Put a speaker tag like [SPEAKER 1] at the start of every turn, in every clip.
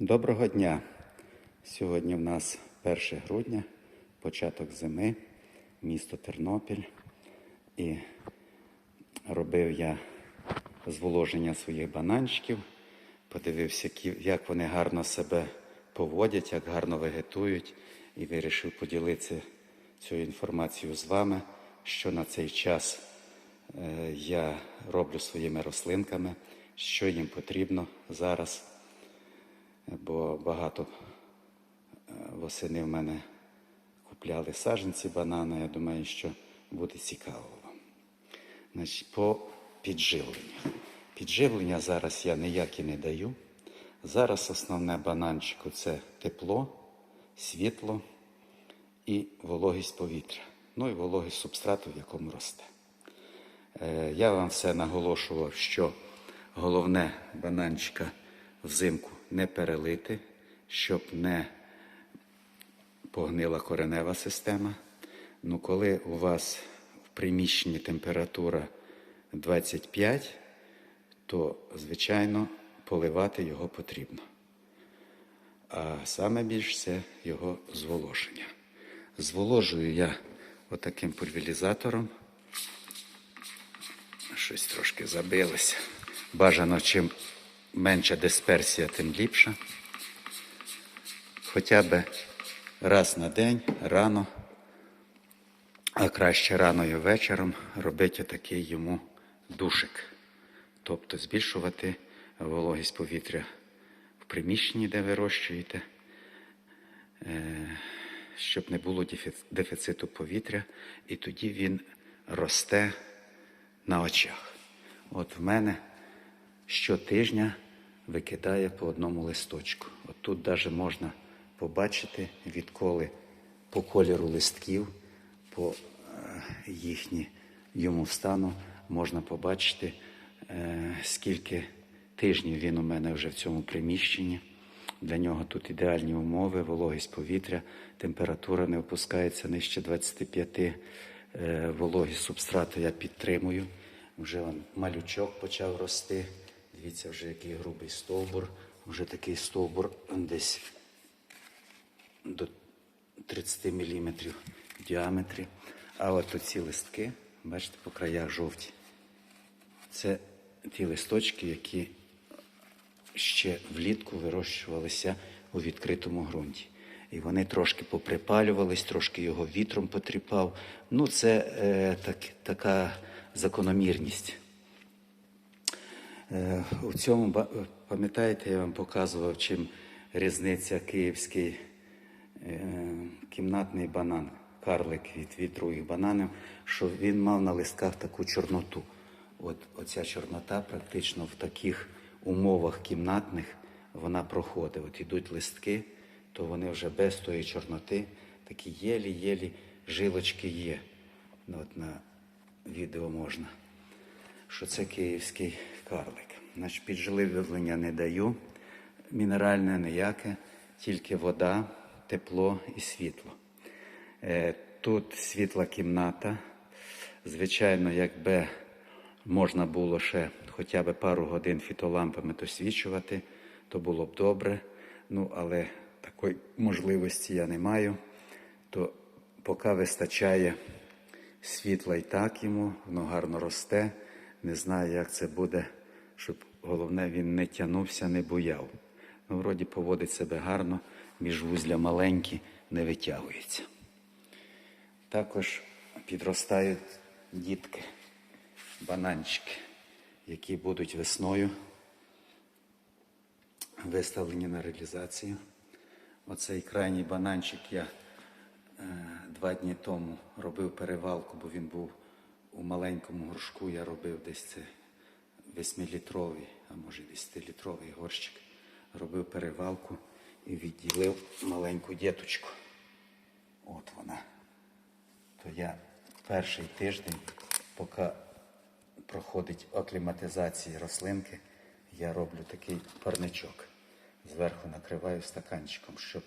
[SPEAKER 1] Доброго дня! Сьогодні в нас 1 грудня, початок зими, місто Тернопіль. І робив я зволоження своїх бананчиків, подивився, як вони гарно себе поводять, як гарно вегетують, і вирішив поділитися цією інформацією з вами, що на цей час е, я роблю своїми рослинками, що їм потрібно зараз бо багато е, восени в мене купляли саджанці банана. Я думаю, що буде цікаво вам. Значить, по підживленню. Підживлення зараз я ніякі не даю. Зараз основне бананчику це тепло, світло і вологість повітря. Ну і вологість субстрату, в якому росте. Е, Я вам все наголошував, що головне бананчика взимку не перелити, щоб не погнила коренева система. Ну, коли у вас в приміщенні температура 25, то, звичайно, поливати його потрібно. А саме більш це його зволоження. Зволожую я отаким пульверізатором щось трошки забилося. Бажано, чим менша дисперсія, тим ліпше. Хоча б раз на день, рано, а краще рано і вечором робити такий йому душик. Тобто збільшувати вологість повітря в приміщенні, де вирощуєте, е, щоб не було дефіциту повітря, і тоді він росте на очах. От в мене щотижня викидає по одному листочку. От тут навіть можна побачити, відколи по кольору листків, по е, їхні стану можна побачити, е, скільки тижнів він у мене вже в цьому приміщенні. Для нього тут ідеальні умови, вологість повітря, температура не опускається нижче 25, е, вологість субстрату я підтримую. Вже он, малючок почав рости. Дивіться, вже який грубий стовбур. Вже такий стовбур десь до 30 мм в діаметрі. А от оці листки, бачите, по краях жовті. Це ті листочки, які ще влітку вирощувалися у відкритому ґрунті. І вони трошки поприпалювались, трошки його вітром потріпав. Ну, це е, так, така закономірність. Е, у цьому, пам'ятаєте, я вам показував, чим різниця київський е, кімнатний банан, карлик від, від других бананів, що він мав на листках таку чорноту. От оця чорнота практично в таких умовах кімнатних вона проходить. От ідуть листки, то вони вже без тої чорноти, такі єлі-єлі жилочки є. Ну, от на відео можна що це київський карлик. Значить, підживлення не даю, мінеральне ніяке, тільки вода, тепло і світло. Е, Тут світла кімната. Звичайно, якби можна було ще хоча б пару годин фітолампами досвічувати, то було б добре. Ну, але такої можливості я не маю. То поки вистачає світла і так йому, воно гарно росте. Не знаю, як це буде, щоб головне він не тягнувся, не буяв. Ну, вроді поводить себе гарно, міжвузля маленькі, не витягується. Також підростають дітки, бананчики, які будуть весною виставлені на реалізацію. Оцей крайній бананчик я е, два дні тому робив перевалку, бо він був у маленькому горшку. Я робив десь це 8-літровий, а може 10-літровий горщик. Робив перевалку і відділив маленьку діточку. От вона. То я перший тиждень, поки проходить акліматизація рослинки, я роблю такий парничок. Зверху накриваю стаканчиком, щоб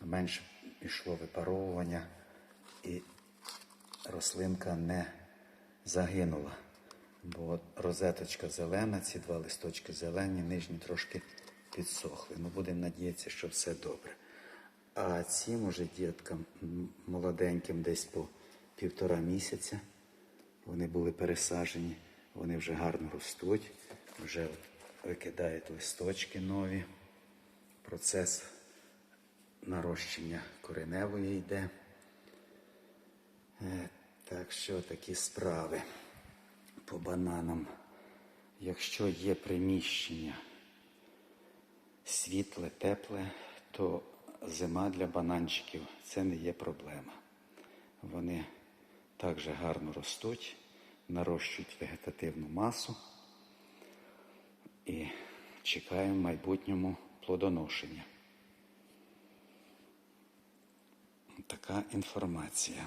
[SPEAKER 1] менше пішло випаровування і рослинка не загинула. Бо розеточка зелена, ці два листочки зелені, нижні трошки підсохли. Ну, будемо надіятися, що все добре. А цим уже діткам молоденьким, десь по півтора місяця, вони були пересаджені, вони вже гарно ростуть, вже викидають листочки нові. Процес нарощення кореневої йде. Так що такі справи по бананам. Якщо є приміщення світле, тепле, то зима для бананчиків це не є проблема. Вони також гарно ростуть, нарощують вегетативну масу і чекаємо в майбутньому плодоношення. Така інформація.